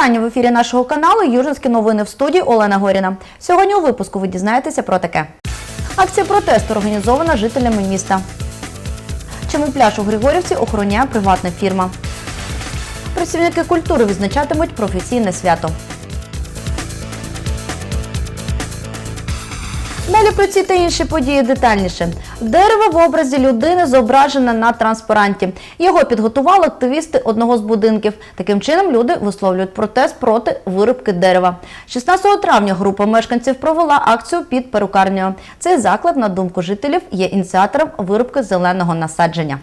вітання в ефірі нашого каналу Южинські новини в студії Олена Горіна. Сьогодні у випуску ви дізнаєтеся про таке. Акція протесту організована жителями міста. Чому пляж у Григорівці охороняє приватна фірма? Працівники культури відзначатимуть професійне свято. Далі про ці та інші події детальніше. Дерево в образі людини зображене на транспаранті. Його підготували активісти одного з будинків. Таким чином люди висловлюють протест проти вирубки дерева. 16 травня група мешканців провела акцію під перукарнею. Цей заклад, на думку жителів, є ініціатором вирубки зеленого насадження.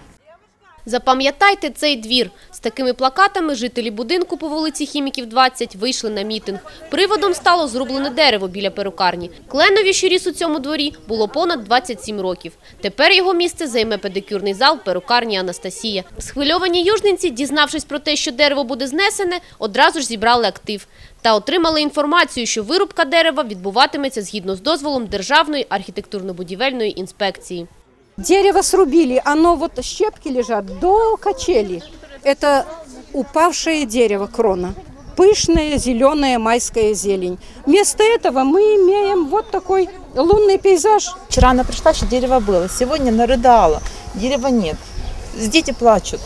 Запам'ятайте цей двір. З такими плакатами жителі будинку по вулиці Хіміків 20 вийшли на мітинг. Приводом стало зрублене дерево біля перукарні. Кленові, що ріс у цьому дворі, було понад 27 років. Тепер його місце займе педикюрний зал перукарні Анастасія. Схвильовані южненці, дізнавшись про те, що дерево буде знесене, одразу ж зібрали актив. Та отримали інформацію, що вирубка дерева відбуватиметься згідно з дозволом Державної архітектурно-будівельної інспекції. Дерево срубили, оно вот щепки лежат до качели. Это упавшее дерево крона. Пышная зеленая майская зелень. Вместо этого мы имеем вот такой лунный пейзаж. Вчера она пришла, что дерево было. Сегодня нарыдала. Дерева нет. Дети плачут.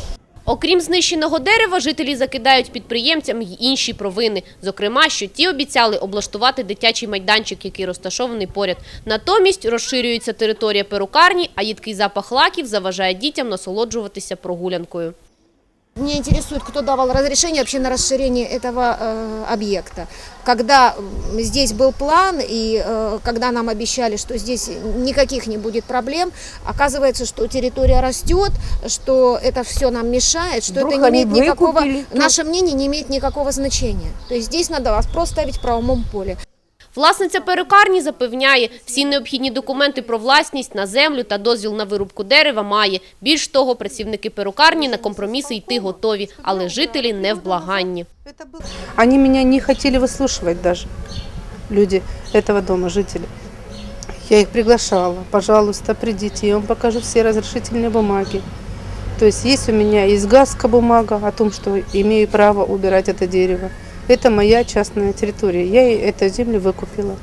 Окрім знищеного дерева, жителі закидають підприємцям й інші провини. Зокрема, що ті обіцяли облаштувати дитячий майданчик, який розташований поряд. Натомість розширюється територія перукарні, а їдкий запах лаків заважає дітям насолоджуватися прогулянкою. Меня интересует, кто давал разрешение вообще на расширение этого э, объекта. Когда м, здесь был план и э, когда нам обещали, что здесь никаких не будет проблем, оказывается, что территория растет, что это все нам мешает, что Вдруг это не они имеет никакого, выкупили, то- наше мнение не имеет никакого значения. То есть здесь надо вас просто ставить в правовом поле. Власниця перукарні запевняє, всі необхідні документи про власність на землю та дозвіл на вирубку дерева має. Більш того, працівники перукарні на компроміси йти готові, але жителі не в благанні. Они меня не хотели выслушивать даже, люди этого дома, жители. Я их приглашала, пожалуйста, придите, я вам покажу все разрешительные бумаги. То есть есть у меня из ГАСКа бумага о том, что имею право убирать это дерево. Это моя частная территория, я и эту землю выкупила.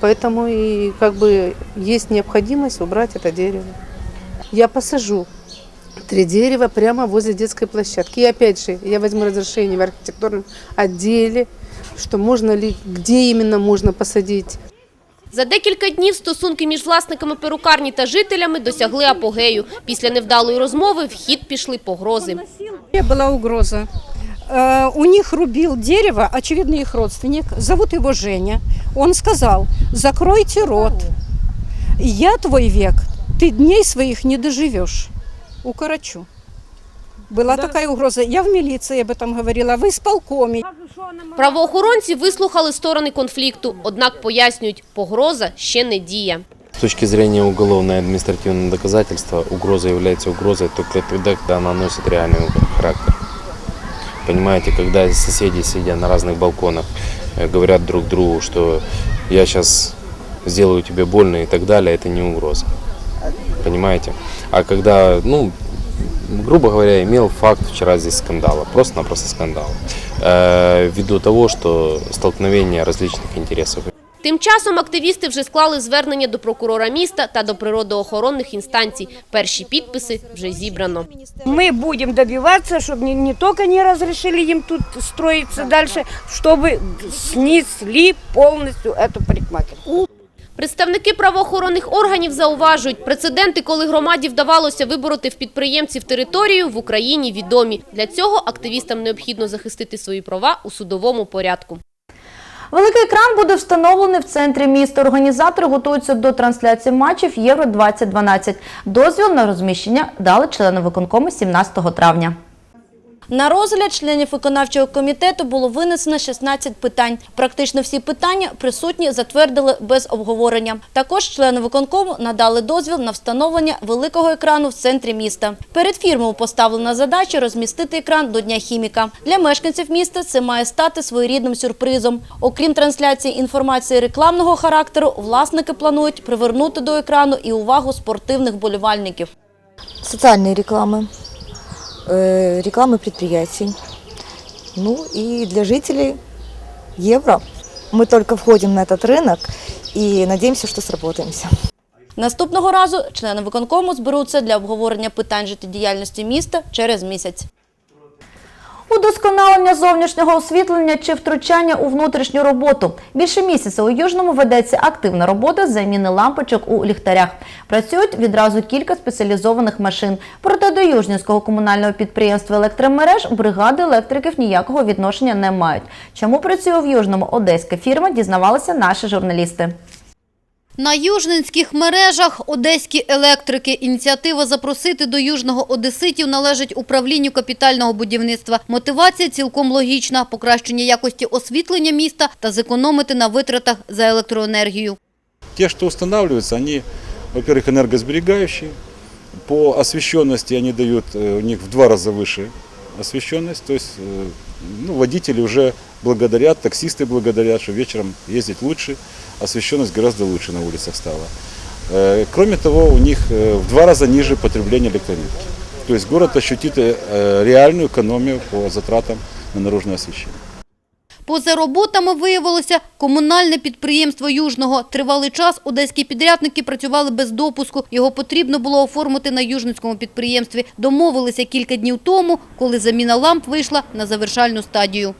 Поэтому и как бы есть необходимость убрать это дерево. Я посажу три дерева прямо возле детской площадки. И опять же, я возьму разрешение в архитектурном отделе, что можно ли, где именно можно посадить. За декілька днів стосунки між власниками перукарні та жителями досягли апогею. Після невдалої розмови в хід пішли погрози. Была угроза. Э, У них рубил дерево, очевидно, их родственник. Зовут его Женя. Он сказал, закройте рот. Я твой век, ты дней своих не доживешь. Укорочу. Была такая угроза. Я в милиции об этом говорила, в исполкоме. Правоохоронці вислухали сторони конфлікту, однак пояснюють, погроза ще не діє. С точки зрения уголовное и административное доказательство, угроза является угрозой только тогда, когда она носит реальный характер. Понимаете, когда соседи, сидя на разных балконах, э, говорят друг другу, что я сейчас сделаю тебе больно и так далее, это не угроза. Понимаете? А когда, ну, грубо говоря, имел факт вчера здесь скандала, просто-напросто скандал, э, ввиду того, что столкновение различных интересов. Тим часом активісти вже склали звернення до прокурора міста та до природоохоронних інстанцій. Перші підписи вже зібрано. Мы будем добиваться, чтобы не, не только не разрешили им тут строиться дальше, чтобы снесли полностью эту парикмахерскую. Представники правоохоронних органів зауважують, прецеденти, коли громаді вдавалося вибороти в підприємців територію, в Україні відомі. Для цього активістам необхідно захистити свої права у судовому порядку. Великий екран буде встановлений в центрі міста. Організатори готуються до трансляції матчів Євро 2012. Дозвіл на розміщення дали члени виконкому 17 травня. На розгляд членів виконавчого комітету було винесено 16 питань. Практично всі питання присутні затвердили без обговорення. Також члени виконкому надали дозвіл на встановлення великого екрану в центрі міста. Перед фірмою поставлена задача розмістити екран до Дня хіміка. Для мешканців міста це має стати своєрідним сюрпризом. Окрім трансляції інформації рекламного характеру, власники планують привернути до екрану і увагу спортивних болівальників. социальные рекламы, э, рекламы предприятий, Ну и для жителей евро. Мы только входим на этот рынок и надеемся, что сработаемся. Наступного разу члени виконкому зберуться для обговорення питань життєдіяльності міста через місяць. Удосконалення зовнішнього освітлення чи втручання у внутрішню роботу. Більше місяця у Южному ведеться активна робота з заміни лампочок у ліхтарях. Працюють відразу кілька спеціалізованих машин. Проте до Южнівського комунального підприємства електромереж бригади електриків ніякого відношення не мають. Чому працює в Южному одеська фірма, дізнавалися наші журналісти. На южненських мережах одеські електрики. Ініціатива запросити до южного одеситів належить управлінню капітального будівництва. Мотивація цілком логічна – покращення якості освітлення міста та зекономити на витратах за електроенергію. Те, что устанавливаются, они, во-первых, энергосберегающие. По освещенности они дают, э, у них в два раза выше освещенность. То есть э, ну, водители уже благодарят, таксисты благодарят, что вечером ездить лучше, освещенность гораздо лучше на улицах стала. Э, Кроме того, у них э, в два раза ниже потребление электроэнергии. То есть город ощутит реальную экономию по затратам на наружное освещение. Поза роботами виявилося комунальне підприємство Южного. Тривалий час одеські підрядники працювали без допуску. Його потрібно було оформити на Южницькому підприємстві. Домовилися кілька днів тому, коли заміна ламп вийшла на завершальну стадію.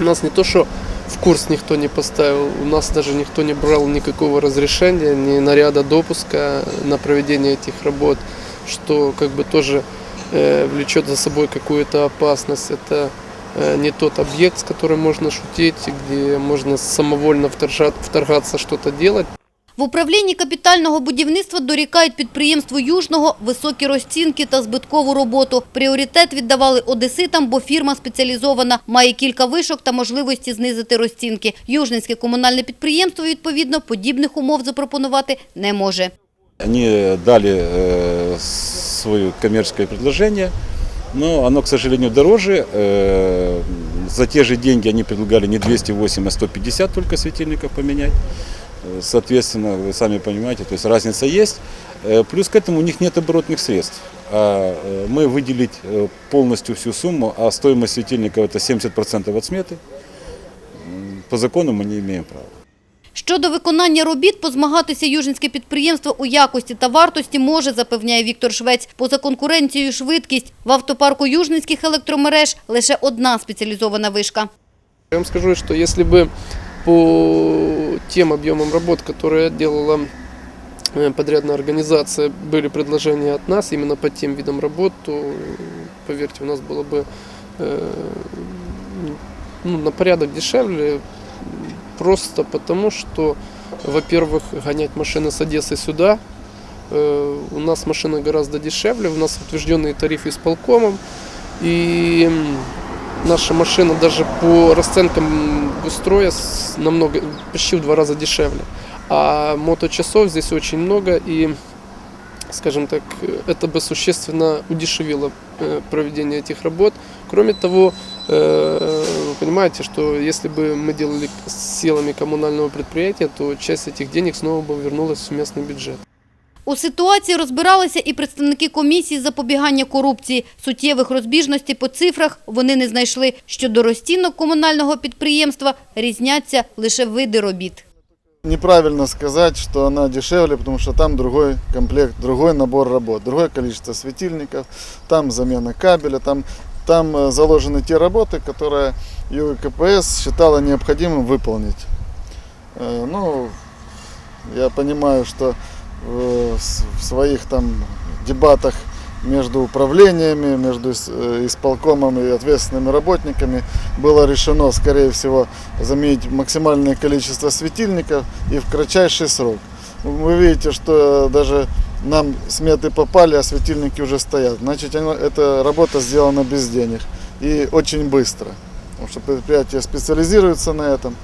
У нас не то, что в курс никто не поставил, у нас даже никто не брал никакого разрешения, ни наряда допуска на проведение этих работ, что как бы тоже э, влечет за собой какую-то опасность. Это э, не тот объект, с которым можно шутить, где можно самовольно вторжа- вторгаться, что-то делать. В управлінні капітального будівництва дорікають підприємству Южного високі розцінки та збиткову роботу. Пріоритет віддавали одеситам, бо фірма спеціалізована, має кілька вишок та можливості знизити розцінки. Южницьке комунальне підприємство, відповідно, подібних умов запропонувати не може. Они дали э, свое коммерческое предложение, Но оно, к сожалению, дороже. Э, за те же деньги они предлагали не 208, а 150 только светильников поменять. Э, Соответственно, вы сами понимаете, то есть разница есть. Э, Плюс к этому у них нет оборотных средств. А мы выделить полностью всю сумму, а стоимость светильников это 70% от сметы. По закону мы не имеем права. Щодо виконання робіт, позмагатися южинське підприємство у якості та вартості може, запевняє Віктор Швець. Поза конкуренцією швидкість в автопарку южницьких електромереж лише одна спеціалізована вишка. Я вам скажу, что если бы по тем объемам работ, которые делала э, подрядная организация, были предложения от нас именно по тем видам работ, то, э, поверьте, у нас было бы э, ну, на порядок дешевле, просто потому что, во-первых, гонять машины с Одессы сюда, э, у нас машины гораздо дешевле, у нас утвержденные тарифы с полкомом, и м, наша машина даже по расценкам строя с- намного, почти в два раза дешевле. А моточасов здесь очень много, и, скажем так, э, это бы существенно удешевило э, проведение этих работ. Кроме того, э, вы понимаете, что если бы мы делали с силами коммунального предприятия, то часть этих денег снова бы вернулась в местный бюджет. У ситуації розбиралися і представники комісії з запобігання корупції. Суттєвих розбіжностей по цифрах вони не знайшли. Щодо розцінок комунального підприємства різняться лише види робіт. Неправильно сказать, что она дешевле, потому что там другой комплект, другой набор работ, другое количество светильников, там замена кабеля, там, там э, заложены те работы, которые ЮКПС считала необходимым выполнить. Э, Ну, я понимаю, что э, в своих там дебатах между управлениями, между э, исполкомом и ответственными работниками было решено, скорее всего, заменить максимальное количество светильников и в кратчайший срок. Вы видите, что даже нам сметы попали, а светильники уже стоят. Значит, эта работа сделана без денег и очень быстро. Потому что предприятие специализируется на этом.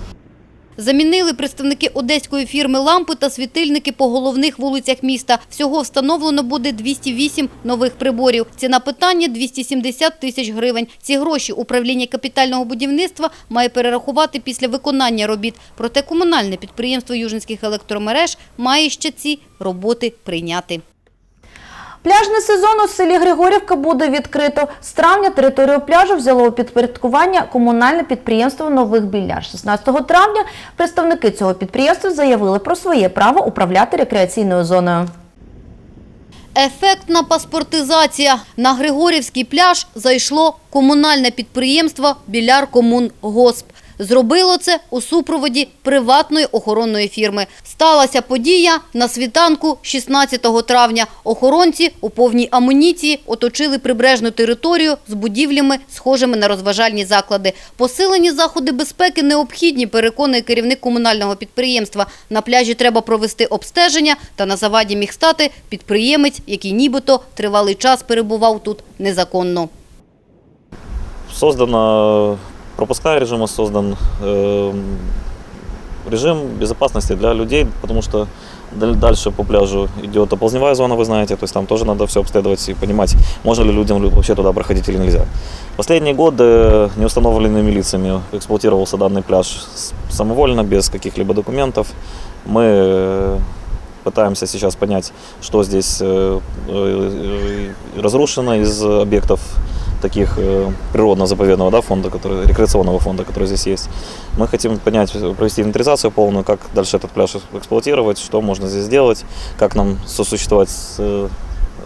Замінили представники одеської фірми лампи та світильники по головних вулицях міста. Всього встановлено буде 208 нових приборів. Ціна питання – 270 тисяч гривень. Ці гроші управління капітального будівництва має перерахувати після виконання робіт. Проте комунальне підприємство Южинських електромереж має ще ці роботи прийняти. Пляжний сезон у селі Григорівка буде відкрито. З травня територію пляжу взяло у підпорядкування комунальне підприємство Нових Біляр. 16 травня представники цього підприємства заявили про своє право управляти рекреаційною зоною. Ефектна паспортизація. На Григорівський пляж зайшло комунальне підприємство «Біляр Комунгосп». Зробило це у супроводі приватної охоронної фірми. Сталася подія на світанку 16 травня. Охоронці у повній амуніції оточили прибережну територію з будівлями, схожими на розважальні заклади. Посилені заходи безпеки необхідні, переконує керівник комунального підприємства. На пляжі треба провести обстеження, та на заваді міг стати підприємець, який нібито тривалий час перебував тут незаконно. Создано пропускная режима, создан э, режим безопасности для людей, потому что даль- дальше по пляжу идет оползневая зона, вы знаете, то есть там тоже надо все обследовать и понимать, можно ли людям лю- вообще туда проходить или нельзя. Последние годы неустановленными лицами эксплуатировался данный пляж самовольно, без каких-либо документов. Мы э, пытаемся сейчас понять, что здесь э, э, разрушено из объектов таких э, природно-заповедного да, фонда, который, рекреационного фонда, который здесь есть. Мы хотим понять, провести инвентаризацию полную, как дальше этот пляж эксплуатировать, что можно здесь сделать, как нам сосуществовать с э,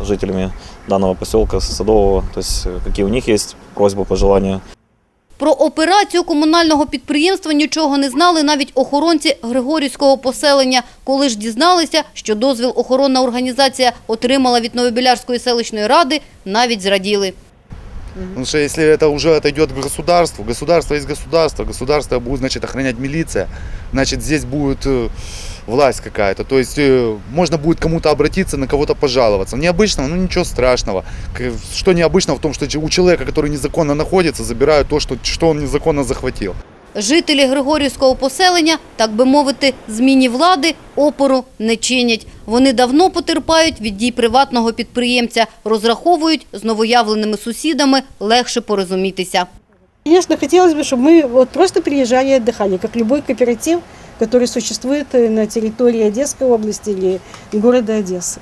жителями данного поселка, Садового, то есть э, какие у них есть просьбы, пожелания. Про операцію комунального підприємства нічого не знали навіть охоронці Григорівського поселення. Коли ж дізналися, що дозвіл охоронна організація отримала від Новобілярської селищної ради, навіть зраділи. Потому что если это уже отойдет к государству, государство есть государство, государство будет, значит, охранять милиция, значит, здесь будет э, власть какая-то. То есть э, можно будет кому-то обратиться, на кого-то пожаловаться. Необычного, ну ничего страшного. Что необычно в том, что у человека, который незаконно находится, забирают то, что, что он незаконно захватил. Жителі Григорівського поселення, так би мовити, зміні влади опору не чинять. Вони давно потерпають від дій приватного підприємця, розраховують з новоявленими сусідами легше порозумітися. Конечно, хотелось бы, чтобы мы вот просто приезжали и отдыхали, как любой кооператив, который существует э, на территории Одесской области или города Одессы.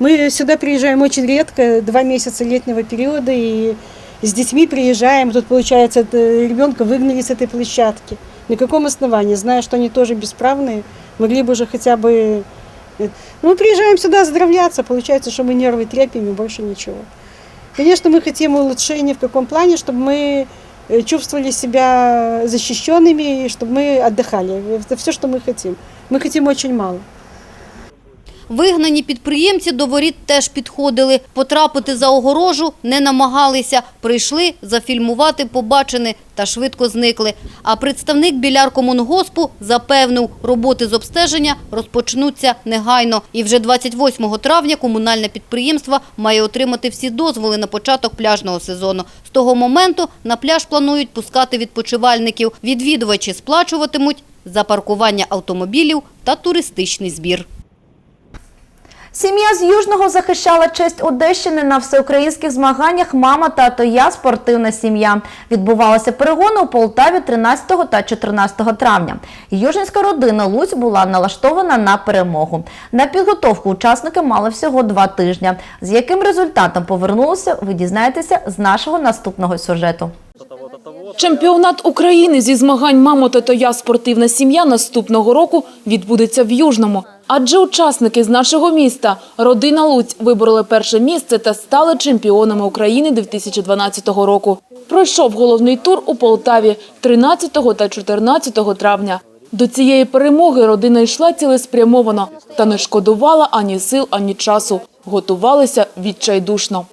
Мы сюда приезжаем очень редко, два месяца летнего периода, и с детьми приезжаем. Тут, получается, это ребенка выгнали с этой площадки. На каком основании? Зная, что они тоже бесправные, могли бы уже хотя бы... э, Ну, мы приезжаем сюда оздоровляться, получается, что мы нервы трепим и больше ничего. Конечно, мы хотим улучшения в каком плане, чтобы мы э, чувствовали себя защищенными и чтобы мы отдыхали. Это все, что мы хотим. Мы хотим очень мало. Вигнані підприємці до воріт теж підходили. Потрапити за огорожу не намагалися. Прийшли зафільмувати побачене та швидко зникли. А представник Біляркомунгоспу запевнив, роботи з обстеження розпочнуться негайно. І вже 28 травня комунальне підприємство має отримати всі дозволи на початок пляжного сезону. З того моменту на пляж планують пускати відпочивальників. Відвідувачі сплачуватимуть за паркування автомобілів та туристичний збір. Сім'я з Южного захищала честь Одещини на всеукраїнських змаганнях Мама, тато, я спортивна сім'я. Відбувалися перегони у Полтаві 13 та 14 травня. Южинська родина Луць була налаштована на перемогу. На підготовку учасники мали всього два тижні. З яким результатом повернулися, ви дізнаєтеся з нашого наступного сюжету. Чемпіонат України зі змагань «Мамо, тато, я спортивна сім'я» наступного року відбудеться в Южному. Адже учасники з нашого міста, родина Луць, вибороли перше місце та стали чемпіонами України 2012 року. Пройшов головний тур у Полтаві 13 та 14 травня. До цієї перемоги родина йшла цілеспрямовано та не шкодувала ані сил, ані часу. Готувалися відчайдушно.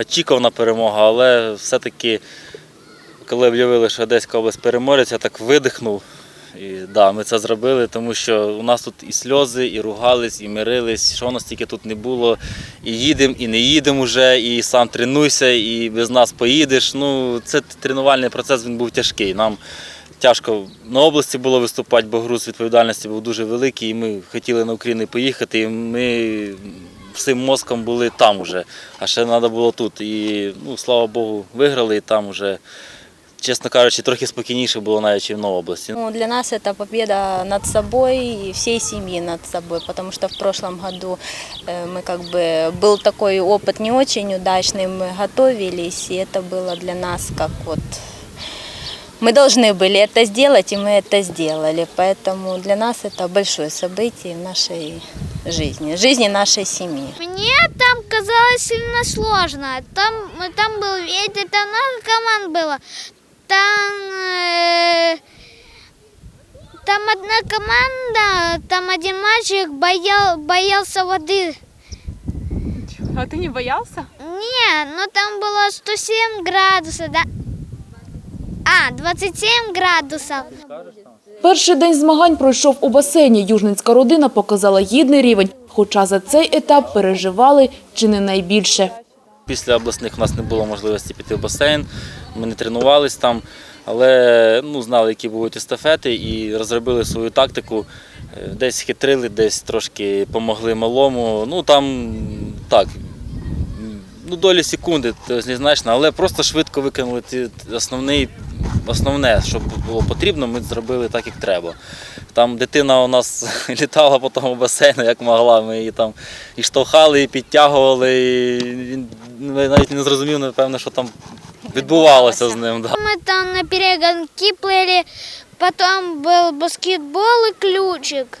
очікувана перемога, але все-таки, коли об'явили, що Одеська область переможець, я так видихнув. І да, ми це зробили, тому що у нас тут і сльози, і ругались, і мирились, що у нас тільки тут не було. І їдемо, і не їдемо вже, і сам тренуйся, і без нас поїдеш. Ну, це тренувальний процес він був тяжкий. Нам тяжко на області було виступати, бо груз відповідальності був дуже великий, і ми хотіли на Україну поїхати, і ми всім мозком були там уже, а ще треба було тут. І ну, слава Богу, виграли і там вже чесно кажучи, трохи спокійніше було навіть і в області. Ну, для нас это победа над собой и всей семьи над собой, потому что в прошлом году э, мы как бы был такой опыт не очень удачный, мы готовились, и это было для нас как вот мы должны были это сделать, и мы это сделали. Поэтому для нас это большое событие в нашей жизни, в жизни нашей семьи. Мне там казалось сильно сложно. Там, там был ветер, там много команд было. Там, э, там одна команда, там один мальчик боял, боялся воды. А ти не боявся? Не, ну там было 107 градусов, да? А, 27 градусов. Перший день змагань пройшов у басейні. Южницька родина показала гідний рівень, хоча за цей етап переживали чи не найбільше. Після обласних у нас не було можливості піти в басейн, ми не тренувалися там, але ну, знали, які будуть естафети, і розробили свою тактику. Е, Десь хитрили, десь трошки допомогли малому. Ну там так, ну, долі секунди, тобто незначно, але просто швидко виконали ті основний, основне, що було потрібно, ми зробили так, як треба. Там дитина у нас літала по тому басейну, як могла. Ми її там і штовхали, і підтягували. І він навіть не зрозумів, напевно, що там відбувалося з ним. Да. Мы там на перегонки плыли, потом был баскетбол и ключик.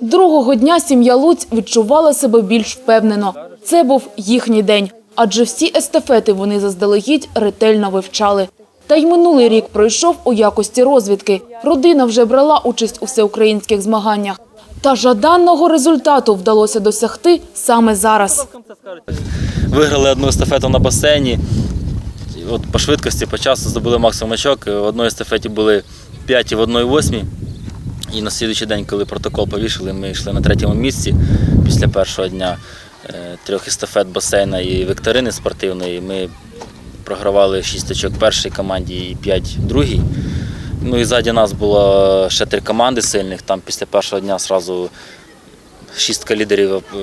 Другого дня сім'я Луць відчувала себе більш впевнено. Це був їхній день, адже всі естафети вони заздалегідь ретельно вивчали. Та й минулий рік пройшов у якості розвідки. Родина вже брала участь у всеукраїнських змаганнях. Та жаданого результату вдалося досягти саме зараз. Виграли одну естафету на басейні. От по швидкості, по часу здобули максимум очок. В одній естафеті були 5 і в одній 8. І на слідуючий день, коли протокол повішали, ми йшли на третьому місці після першого дня е, трьох естафет басейна і вікторини спортивної. Ми програвали 6 очок першій команді і 5 другій. Ну і ззаді нас було ще три команди сильних. Там після першого дня одразу шістка лідерів е,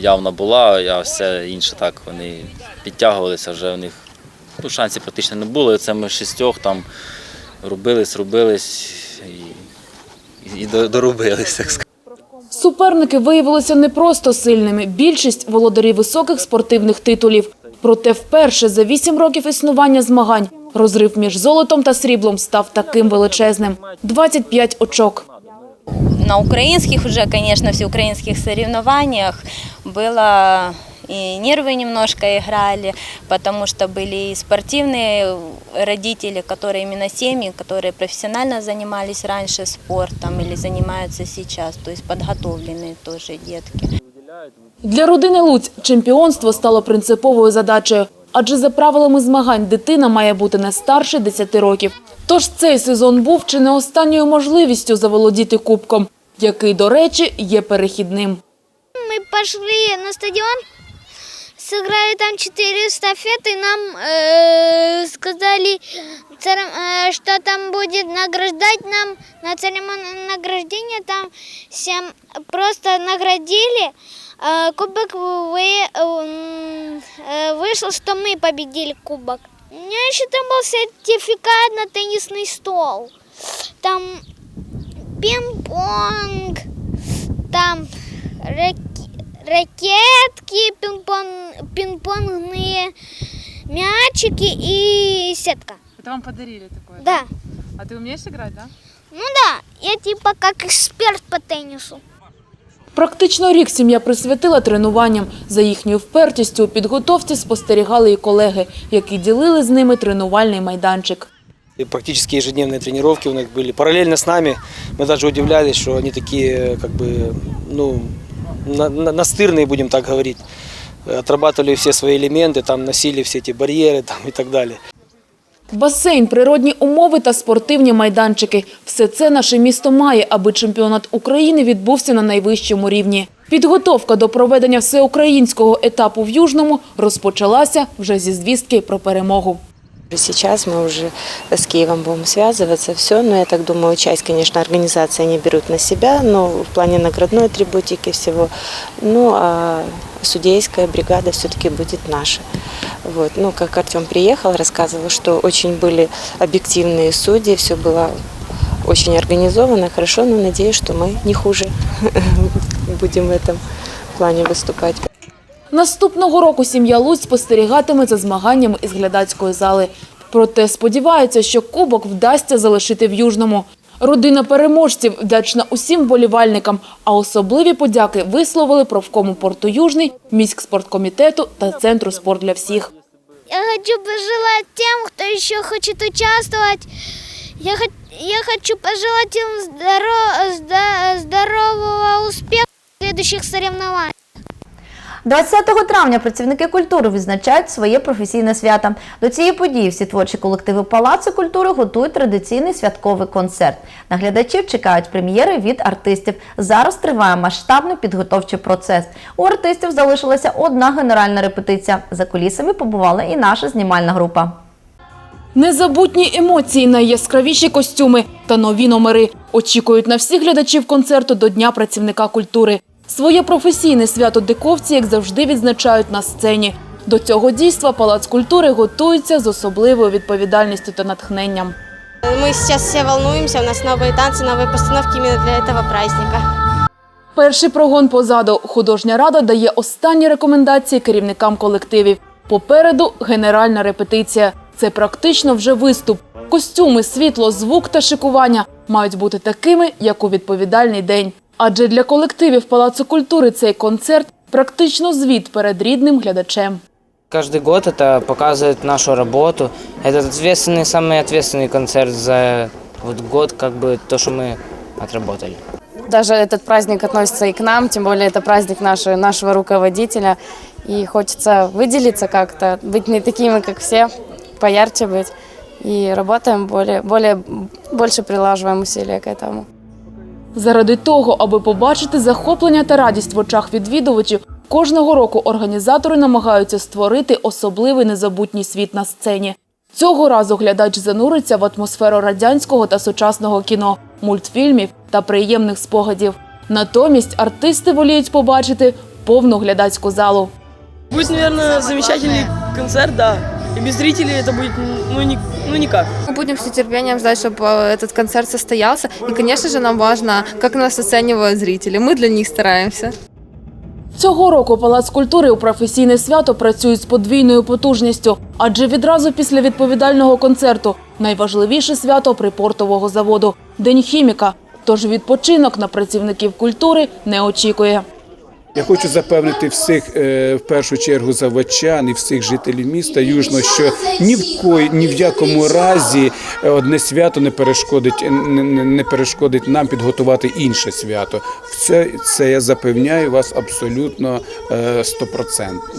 явно була, а все інше так, вони підтягувалися, вже у них ну, шансів практично не було. І це ми шістьох там рубились, рубились і, і, і до- дорубились, так сказати. Суперники виявилися не просто сильними. Більшість – володарі високих спортивних титулів. Проте вперше за вісім років існування змагань розрив між золотом та сріблом став таким величезним – 25 очок. На українських уже, конечно, всеукраинских соревнованиях было и нервы немножко играли, потому что были и спортивные родители, которые именно семьи, которые профессионально занимались раньше спортом или занимаются сейчас, то есть подготовленные тоже детки. Для родини Луць чемпіонство стало принциповою задачею. Адже за правилами змагань дитина має бути не старше 10 років. Тож цей сезон був чи не останньою можливістю заволодіти кубком, який, до речі, є перехідним. Мы пошли на стадион, Сыграли там четыре эстафеты, нам э, сказали, э, что там будет награждать нам на церемонии награждения, там всем просто наградили. Э, Кубок вы, м, э, вышел, что мы победили кубок. У меня еще там был сертификат на теннисный стол. Там пинг-понг, там раки- ракетки, пинг-понг, пинг-понгные мячики и сетка. Это вам подарили такое? Да. А ты умеешь играть, да? Ну да, я типа как эксперт по теннису. Практично рік сім'я присвятила тренуванням. За їхньою впертістю у підготовці спостерігали і колеги, які ділили з ними тренувальний майданчик. И практически ежедневные тренировки у них были. Параллельно с нами мы даже удивлялись, что они такие, как бы, ну, на- на- настырные, будем так говорить. Отрабатывали все свои элементы, там носили все эти барьеры там, и так далее. Басейн, природні умови та спортивні майданчики – все це наше місто має, аби чемпіонат України відбувся на найвищому рівні. Підготовка до проведення всеукраїнського етапу в Южному розпочалася вже зі звістки про перемогу. Сейчас мы уже с Киевом будем связываться, все, но я так думаю, часть, конечно, организации они берут на себя, но в плане наградной атрибутики всего. Ну, а судейская бригада все-таки будет наша. Вот. Ну, как Артем приехал, рассказывал, что очень были объективные судьи, все было очень организовано, хорошо, но надеюсь, что мы не хуже будем в этом плане выступать. Наступного року сім'я Луць спостерігатиме за змаганнями із глядацької зали. Проте сподіваються, що кубок вдасться залишити в Южному. Родина переможців вдячна усім вболівальникам, а особливі подяки висловили правкому порту Южний, міськспорткомітету та Центру спорт для всіх. Я хочу пожелать тем, кто еще хочет участвовать. Я, хот- я хочу пожелать им здоро- здорового успеха в следующих соревнованиях. 20 травня працівники культури відзначають своє професійне свято. До цієї події всі творчі колективи Палацу культури готують традиційний святковий концерт. На глядачів чекають прем'єри від артистів. Зараз триває масштабний підготовчий процес. У артистів залишилася одна генеральна репетиція. За кулісами побувала і наша знімальна група. Незабутні емоції, найяскравіші костюми та нові номери очікують на всіх глядачів концерту до Дня працівника культури. Своє професійне свято диковці, як завжди, відзначають на сцені. До цього дійства Палац культури готується з особливою відповідальністю та натхненням. Мы сейчас все волнуемся, у нас новые танцы, новые постановки именно для этого праздника. Перший прогон позаду. Художня рада дає останні рекомендації керівникам колективів. Попереду генеральна репетиція. Це практично вже виступ. Костюми, світло, звук та шикування мають бути такими, як у відповідальний день. Адже для колективів Палацу культури цей концерт практично звіт перед рідним глядачем. Каждый год это показывает нашу работу. Это ответственный, самый ответственный концерт за вот год, как бы то, что мы отработали. Даже этот праздник относится и к нам, тем более это праздник нашего, нашего руководителя. И хочется выделиться как-то, быть не такими, как все, поярче быть. И работаем более, более, больше прилаживаем усилия к этому. Заради того, аби побачити захоплення та радість в очах відвідувачів, кожного року організатори намагаються створити особливий незабутній світ на сцені. Цього разу глядач зануриться в атмосферу радянського та сучасного кіно, мультфільмів та приємних спогадів. Натомість артисти воліють побачити повну глядацьку залу. Будет, наверное, замечательный концерт, да. И без зрителей это будет, ну, ни, ну никак. Мы будем с нетерпением ждать, чтобы этот концерт состоялся. И, конечно же, нам важно, как нас оценивают зрители. Мы для них стараемся. Цього року Палац культури у професійне свято працюють з подвійною потужністю, адже відразу після відповідального концерту найважливіше свято припортового заводу День хіміка. Тож відпочинок на працівників культури не очікує. Я хочу запевнити всіх, е, в першу чергу, заводчан і всіх жителів міста Южного, що ні в кої, ні в якому разі е, одне свято не перешкодить, не, не- перешкодить нам підготувати інше свято. Це, це я запевняю вас абсолютно е, стопроцентно.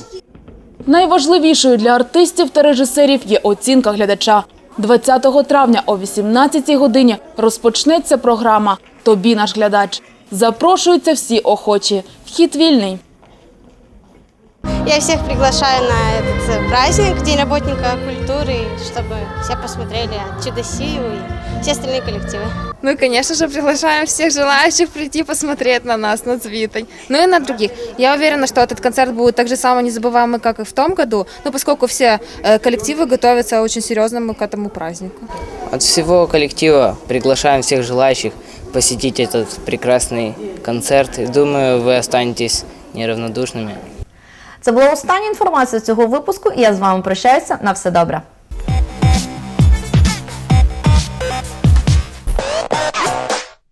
Найважливішою для артистів та режисерів є оцінка глядача. 20 травня о 18 годині розпочнеться програма Тобі наш глядач. Запрошуються всі охочі. Вхід вільний. Я всех приглашаю на этот э, праздник, День работника культуры, чтобы все посмотрели Чудосию и все остальные коллективы. Ну и, конечно же, приглашаем всех желающих прийти посмотреть на нас, на Цвитань. Ну и на других. Я уверена, что этот концерт будет так же само незабываемый, как и в том году, но поскольку все э, коллективы готовятся очень серьезно к этому празднику. От всего коллектива приглашаем всех желающих посетить этот прекрасный концерт. И думаю, вы останетесь неравнодушными. Це була остання інформація цього випуску. і Я з вами прощаюся. На все добре.